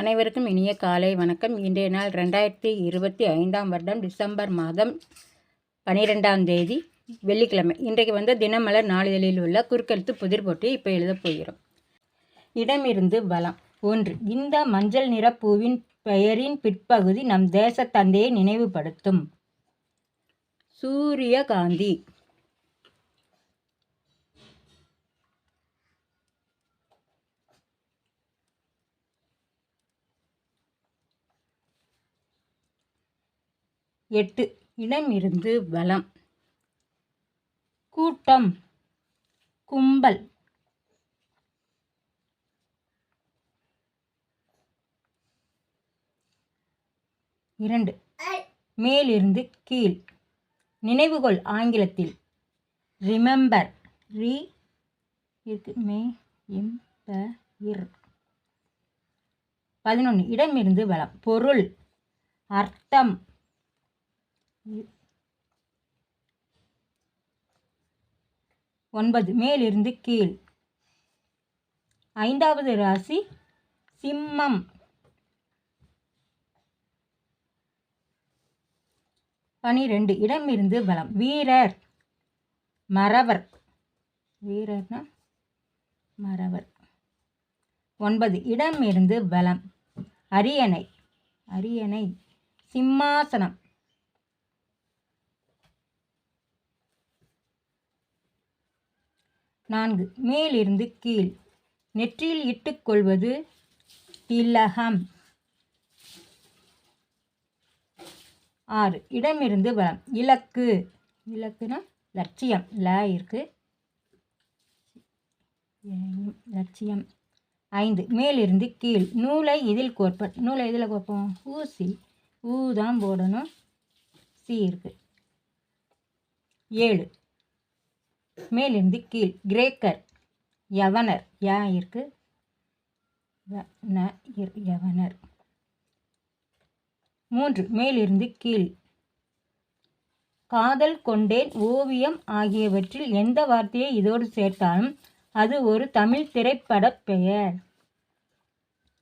அனைவருக்கும் இனிய காலை வணக்கம். இன்றைய நாள் ரெண்டாயிரத்தி இருபத்தி ஐந்தாம் வருடம் டிசம்பர் மாதம் பனிரெண்டாம் தேதி வெள்ளிக்கிழமை. இன்றைக்கு வந்து தினமலர் நாளிதழில் உள்ள குறுக்கெழுத்து புதிர் போட்டி இப்போ எழுதப் போகிறோம். இடமிருந்து பலம் ஒன்று இந்த மஞ்சள் நிற பூவின் பெயரின் பிற்பகுதி நம் தேச தந்தையை நினைவுபடுத்தும். சூரியகாந்தி. எட்டு. இடமிருந்து வலம் கூட்டம். கும்பல். இரண்டு. மேலிருந்து கீழ். நினைவுகொள் ஆங்கிலத்தில். ரிமெம்பர் ரி இருக்கு. மே இம் பதினொன்று இடமிருந்து வளம். பொருள். அர்த்தம். ஒன்பது. மேலிருந்து கீழ். ஐந்தாவது ராசி சிம்மம். பனிரெண்டு. இடமிருந்து பலம். வீரர். மறவர். வீரர்னா மறவர். ஒன்பது. இடமிருந்து பலம். அரியணை. அரியணை. சிம்மாசனம். நான்கு. மேலிருந்து கீழ். நெற்றியில் இட்டுக்கொள்வது திலகம். ஆறு. இடமிருந்து வளம் இலக்கு. இலக்குனா லட்சியம். ல இருக்கு. லட்சியம். ஐந்து. மேலிருந்து கீழ். நூலை இதில் கோர்ப்ப நூலை இதில் கோர்ப்போம். ஊசி. ஊ தான் போடணும். சி இருக்கு. ஏழு. மேலிருந்து கீழ். கிரேக்கர் யவனர். யா இருக்கு? வ- ந இர் யவனர். மூன்று. மேலிருந்து கீழ். காதல் கொண்டேன் ஓவியம் ஆகியவற்றில் எந்த வார்த்தையை இதோடு சேர்த்தாலும் அது ஒரு தமிழ் திரைப்படப் பெயர்.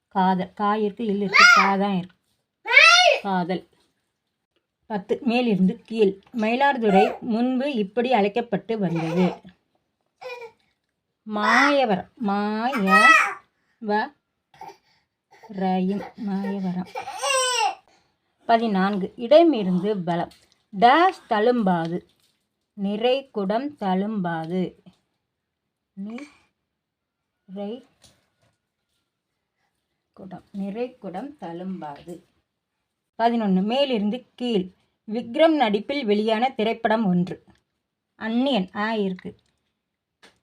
காதல். காயிருக்கு இல் இருக்கு காதான் இருக்கு. காதல். பத்து. மேலிருந்து கீழ். மயிலாடுதுறை முன்பு இப்படி அழைக்கப்பட்டு வந்தது. மாயவரம். மாய வ ரயின் மாயவரம். பதினான்கு. இடமிருந்து பலம். டேஷ் தழும்பாது. நிறை குடம் தழும்பாது. நிறை குடம் நிறை குடம் தழும்பாது. பதினொன்று மேலிருந்து கீழ். விக்ரம் நடிப்பில் வெளியான திரைப்படம் ஒன்று. அன்னியன் ஆ இருக்கு.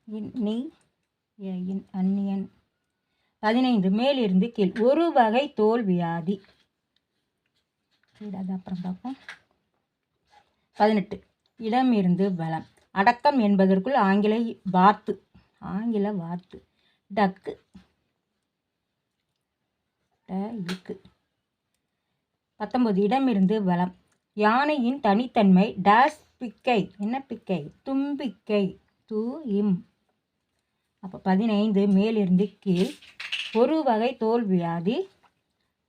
இன், நீ இன், பதினைந்து. மேலிருந்து கீழ். ஒரு வகை தோல் வியாதி. அது அப்புறம் பார்ப்போம். பதினெட்டு. இடமிருந்து பலம் அடக்கம் என்பதற்குள் ஆங்கில வார்த்து. ஆங்கில வார்த்து. டக்கு. ட, பத்தொன்பது இடமிருந்து வலம் யானையின் தனித்தன்மை டேஸ் பிக்கை. என்ன பிக்கை? தும்பிக்கை. து இம் அப்போ பதினைந்து மேலிருந்து கீழ். ஒரு வகை தோல் வியாதி.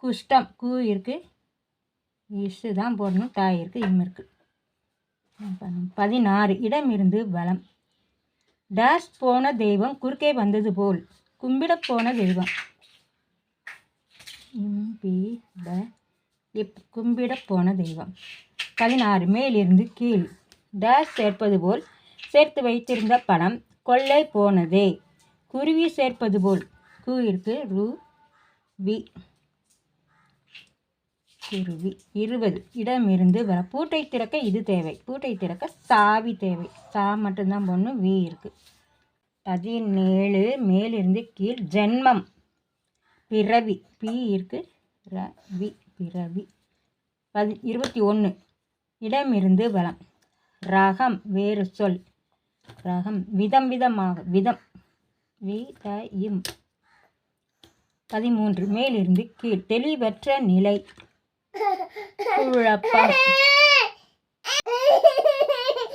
குஷ்டம். கூ இருக்குது இஷு தான் போடணும். தாய் இருக்குது இம் இருக்குது பதினாறு இடமிருந்து வலம் டேஷ் போன தெய்வம் குறுக்கே வந்தது போல். கும்பிட போன தெய்வம். இம்பி இப் கும்பிடப் போன தெய்வம். பதினாறு மேலிருந்து கீழ். டேஷ் சேர்ப்பது போல் சேர்த்து வைத்திருந்த பணம் கொள்ளை போனதே. குருவி சேர்ப்பது போல். கு ரூ வி. குருவி. இருபது இடமிருந்து வர. பூட்டை திறக்க இது தேவை. பூட்டை திறக்க சாவி தேவை. சா மட்டும்தான் போடணும் வி இருக்கு. பதினேழு மேலிருந்து கீழ். ஜென்மம். பிறவி. பி இருக்கு ர வி. பிறவி. பதி இருபத்தி ஒன்று இடமிருந்து வளம். ரகம் வேறு சொல். ரகம் விதம் விதமாக விதம். வி பதிமூன்று. மேலிருந்து கீழ். தெளிவற்ற நிலை. குழப்பம்.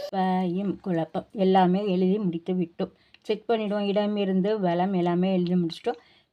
பயம் குழப்பம். எல்லாமே எழுதி முடித்து விட்டோம். செக் பண்ணிவிடுவோம் இடமிருந்து வளம் எல்லாமே எழுதி முடிச்சிட்டோம்.